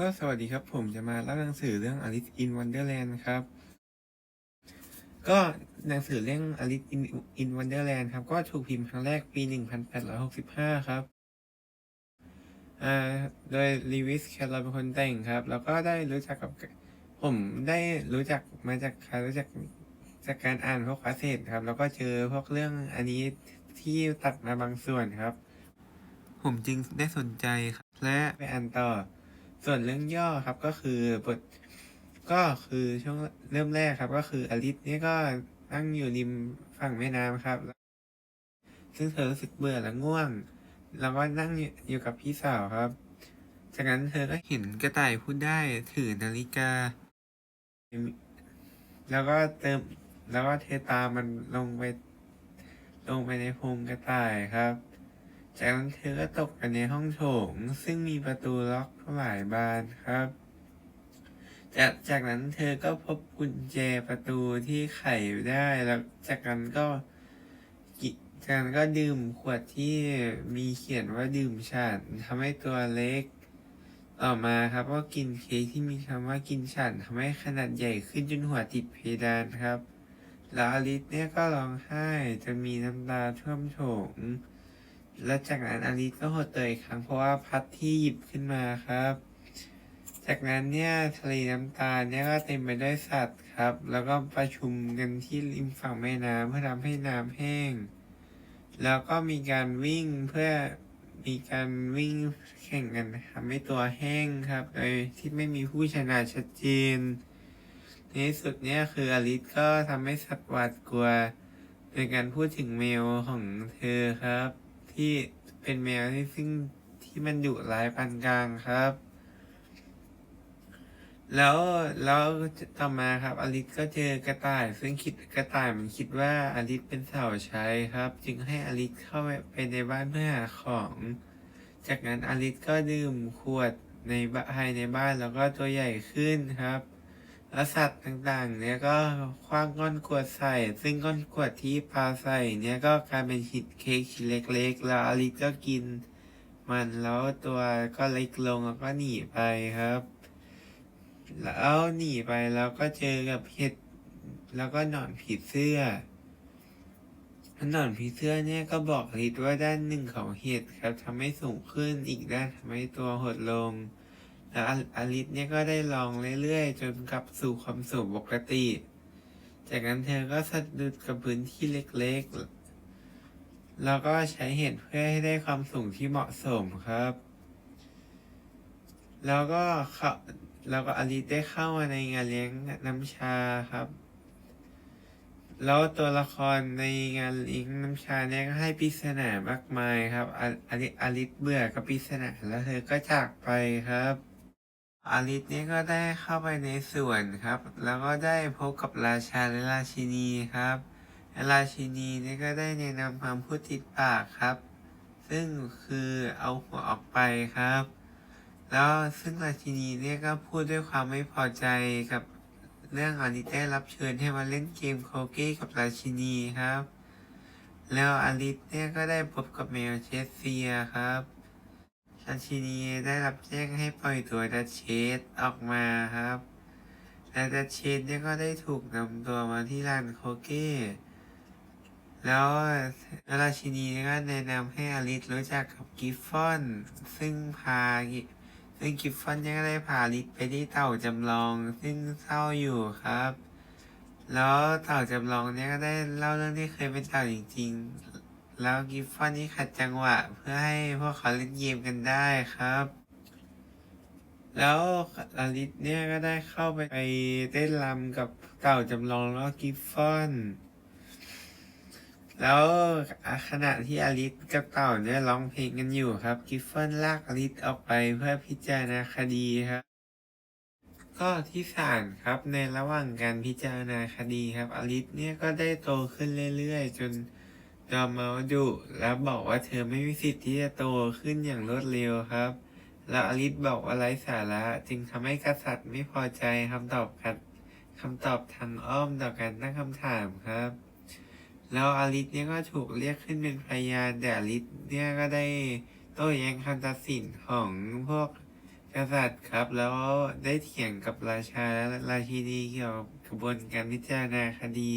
ก็สวัสดีครับผมจะมาเล่าหนังสือเรื่อง Alice in Wonderland ครับ ก็หนังสือเรื่อง Alice in in Wonderland ครับ ก็ถูกพิมพ์ครั้งแรกปี 1865 ครับอ่าโดยลีวิสแคลรเป็นคนแต่งครับ แล้วก็ได้รู้จักกับ ผมได้รู้จักมาจากการรู้จักจากการอ่านพวกคาเซ็ตครับ แล้วก็เจอพวกเรื่องอันนี้ที่ตัดมาบางส่วนครับ ผมจึงได้สนใจครับและไปอ่านต่อ ส่วนเรื่องย่อครับก็คือบทก็คือช่วงเริ่มแรกครับ ก็คืออลิสเนี่ยก็นั่งอยู่ริมฝั่งแม่น้ำครับ ซึ่งเธอรู้สึกเบื่อและง่วง แล้วก็นั่งอยู่กับพี่สาวครับ จากนั้นเธอก็เห็นกระต่ายพูดได้ถือนาฬิกา แล้วก็เติมแล้วก็เทตามมันลงไป ลงไปในพงกระต่ายครับ จากนั้นเธอก็ตกไปในห้องโถง ซึ่งมีประตูล็อกหลายบานครับ จากจากนั้นเธอก็พบกุญแจประตูที่ไขได้แล้วจากนั้นก็จากนั้นก็ดื่มขวดที่มีเขียนว่าดื่มฉันทำให้ตัวเล็ก ต่อมาครับก็กินเค้กที่มีคำว่ากินฉันทำให้ขนาดใหญ่ขึ้นจนหัวติดเพดานครับ แล้วอลิสเนี่ยก็ร้องไห้จนมีน้ำตาท่วมโถง และจากนั้นอลิสก็หดตัวอีกครั้งเพราะว่าพัดที่หยิบขึ้นมาครับ จากนั้นเนี่ยทะเลน้ำตาลเนี่ยก็เต็มไปด้วยสัตว์ครับ แล้วก็ประชุมกันที่ริมฝั่งแม่น้ำเพื่อทำให้น้ำแห้ง แล้วก็มีการวิ่งเพื่อมีการวิ่งแข่งกันทำให้ตัวแห้งครับโดยที่ไม่มีผู้ชนะชัดเจน ในที่สุดเนี่ยคืออลิสก็ทำให้สัตว์หวาดกลัวโดยการพูดถึงแมวของเธอครับ ที่เป็นแมวที่ซึ่งที่มันดุร้ายปานกลางครับ แล้วแล้วต่อมาครับ อลิสก็เจอกระต่าย ซึ่งคิดกระต่ายมันคิดว่าอลิสเป็นสาวใช้ครับ จึงให้อลิสเข้าไปในบ้านเพื่อหาของ จากนั้นอลิสก็ดื่มขวดในบ้านภายในบ้านแล้วก็ตัวใหญ่ขึ้นครับ แล้วสัตว์ต่างๆ เนี่ยก็คว้างก้อนขวดใส่ ซึ่งก้อนขวดที่ปาใส่เนี่ยก็กลายเป็นหินเค้กชิ้นเล็กๆ แล้วอลิสก็กิน มันแล้วตัวก็เล็กลงแล้วก็หนีไปครับ แล้วหนีไปแล้วก็เจอกับเห็ดแล้วก็หนอนผีเสื้อหนอนผีเสื้อเนี่ยก็บอกอลิสว่าด้านหนึ่งของเห็ดครับทำให้สูงขึ้นอีกด้านทำให้ตัวหดลง แล้วอลิสเนี่ยก็ได้ลองเรื่อยๆ จนกลับสู่ความสูงปกติ จากนั้นเธอก็สะดุดกับพื้นที่เล็กๆ แล้วก็ใช้เห็ดเพื่อให้ได้ความสูงที่เหมาะสมครับ แล้วก็เขาแล้วก็อลิสได้เข้ามาในงานเลี้ยงน้ำชาครับ แล้วตัวละครในงานเลี้ยงน้ำชาเนี่ยก็ให้ปริศนามากมายครับออลิอลิสเบื่อกับปริศนาแล้วเธอก็จากไปครับ อลิสเนี่ยก็ได้เข้าไปในสวนครับ แล้วก็ได้พบกับราชาและราชินีครับและราชินีเนี่ยก็ได้แนะนำคำพูดติดปากครับ ซึ่งคือเอาหัวออกไปครับ แล้วซึ่งราชินีเนี่ยก็พูดด้วยความไม่พอใจกับเรื่องอลิสได้รับเชิญให้มาเล่นเกมโคกี้กับราชินีครับ แล้วอลิสเนี่ยก็ได้พบกับแมวเชสเซียครับ ราชินีได้รับแจ้งให้ปล่อยตัวดัชเชสออกมาครับและดัชเชสเนี่ยก็ได้ถูกนำตัวมาที่ลานโคเก้แล้วราชินีก็แนะนำให้อลิสรู้จักกับกิฟฟอน ซึ่งพาซึ่งกิฟฟอนยก็ได้พาอลิสไปที่เต่าจำลอง ซึ่งเศร้าอยู่ครับ แล้วเต่าจำลองเนี่ยก็ได้เล่าเรื่องที่เคยเป็นเต่าจริงๆ แล้วกิฟฟอนนี่ขัดจังหวะ เพื่อให้พวกเขาเล่นเกมกันได้ครับ แล้วอลิสเนี่ยก็ได้เข้าไปไปเต้นรำกับเต่าจำลองแล้วก็กิฟฟอน แล้วขณะที่อลิสกับเต่าเนี่ยร้องเพลงกันอยู่ครับ กิฟฟอนลากอลิสออกไปเพื่อพิจารณาคดีครับก็ที่ศาลครับในระหว่างการพิจารณาคดีครับอลิสเนี่ยก็ได้โตขึ้นเรื่อยๆ จน ยอมเมาดุแล้วบอกว่าเธอไม่มีสิทธิ์ที่จะโตขึ้นอย่างรวดเร็วครับ แล้วอลิสบอกว่าไร้สาระจึงทำให้กษัตริย์ไม่พอใจคำตอบกันคำตอบทางอ้อมต่อการตั้งคำถามครับ แล้วอลิสเนี่ยก็ถูกเรียกขึ้นเป็นพยานแต่อลิสเนี่ยก็ได้โต้แย้งคำตัดสินของพวกกกษัตริย์ครับ แล้วได้เถียงกับราชาและราชินีเกี่ยวกับกระบวนการพิจารณาคดี